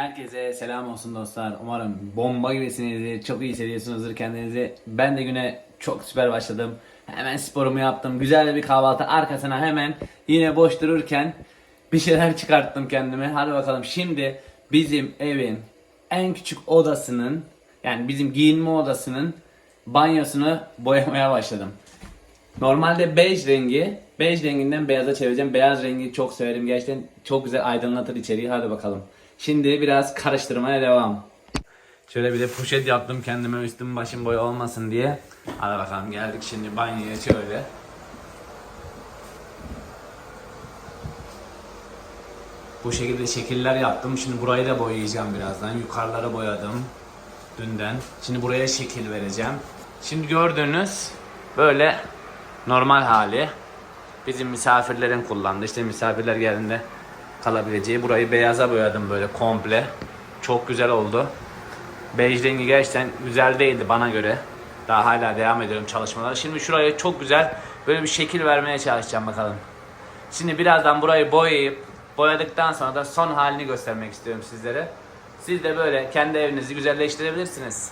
Herkese selam olsun dostlar. Umarım bomba gibisinizdir. Çok iyi hissediyorsunuzdur kendinizi. Ben de güne çok süper başladım. Hemen sporumu yaptım. Güzel bir kahvaltı arkasına hemen yine boş dururken bir şeyler çıkarttım kendime. Hadi bakalım şimdi bizim evin en küçük odasının yani bizim giyinme odasının banyosunu boyamaya başladım. Normalde bej rengi, bej renginden beyaza çevireceğim. Beyaz rengi çok severim. Gerçekten çok güzel aydınlatır içeriği. Hadi bakalım. Şimdi biraz karıştırmaya devam. Şöyle bir de poşet yaptım kendime üstüm başım boy olmasın diye. Hadi bakalım geldik şimdi banyoya şöyle. Bu şekilde şekiller yaptım. Şimdi burayı da boyayacağım birazdan. Yukarılara boyadım dünden. Şimdi buraya şekil vereceğim. Şimdi gördüğünüz böyle normal hali. Bizim misafirlerin kullandığı işte misafirler geldiğinde kalabileceği. Burayı beyaza boyadım böyle komple. Çok güzel oldu. Bej rengi gerçekten güzel değildi bana göre. Daha hala devam ediyorum çalışmalara. Şimdi şuraya çok güzel böyle bir şekil vermeye çalışacağım bakalım. Şimdi birazdan burayı boyayıp boyadıktan sonra da son halini göstermek istiyorum sizlere. Siz de böyle kendi evinizi güzelleştirebilirsiniz.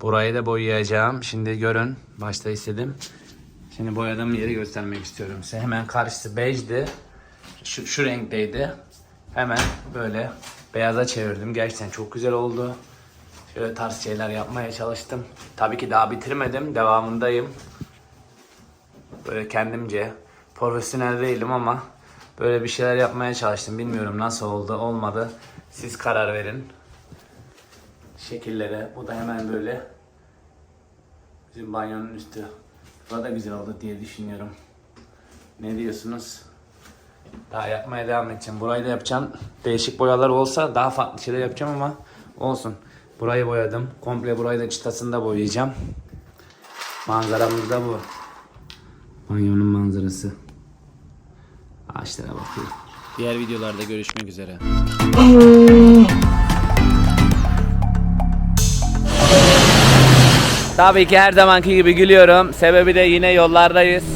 Burayı da boyayacağım. Şimdi görün. Başta istedim. Şimdi boyadığım yeri göstermek istiyorum size. Hemen karşısı bejdi. Şu, şu renkteydi. Hemen böyle beyaza çevirdim. Gerçekten çok güzel oldu. Şöyle tarz şeyler yapmaya çalıştım. Tabii ki daha bitirmedim. Devamındayım. Böyle kendimce profesyonel değilim ama böyle bir şeyler yapmaya çalıştım. Bilmiyorum nasıl oldu, olmadı. Siz karar verin. Şekillere. Bu da hemen böyle bizim banyonun üstü. Bu da güzel oldu diye düşünüyorum. Ne diyorsunuz? Daha yapmaya devam edeceğim. Burayı da yapacağım. Değişik boyalar olsa daha farklı şeyler yapacağım ama olsun. Burayı boyadım. Komple burayı da çıtasını da boyayacağım. Manzaramız da bu. Banyonun manzarası. Ağaçlara bakıyor. Diğer videolarda görüşmek üzere. Tabii ki her zamanki gibi gülüyorum. Sebebi de yine yollardayız.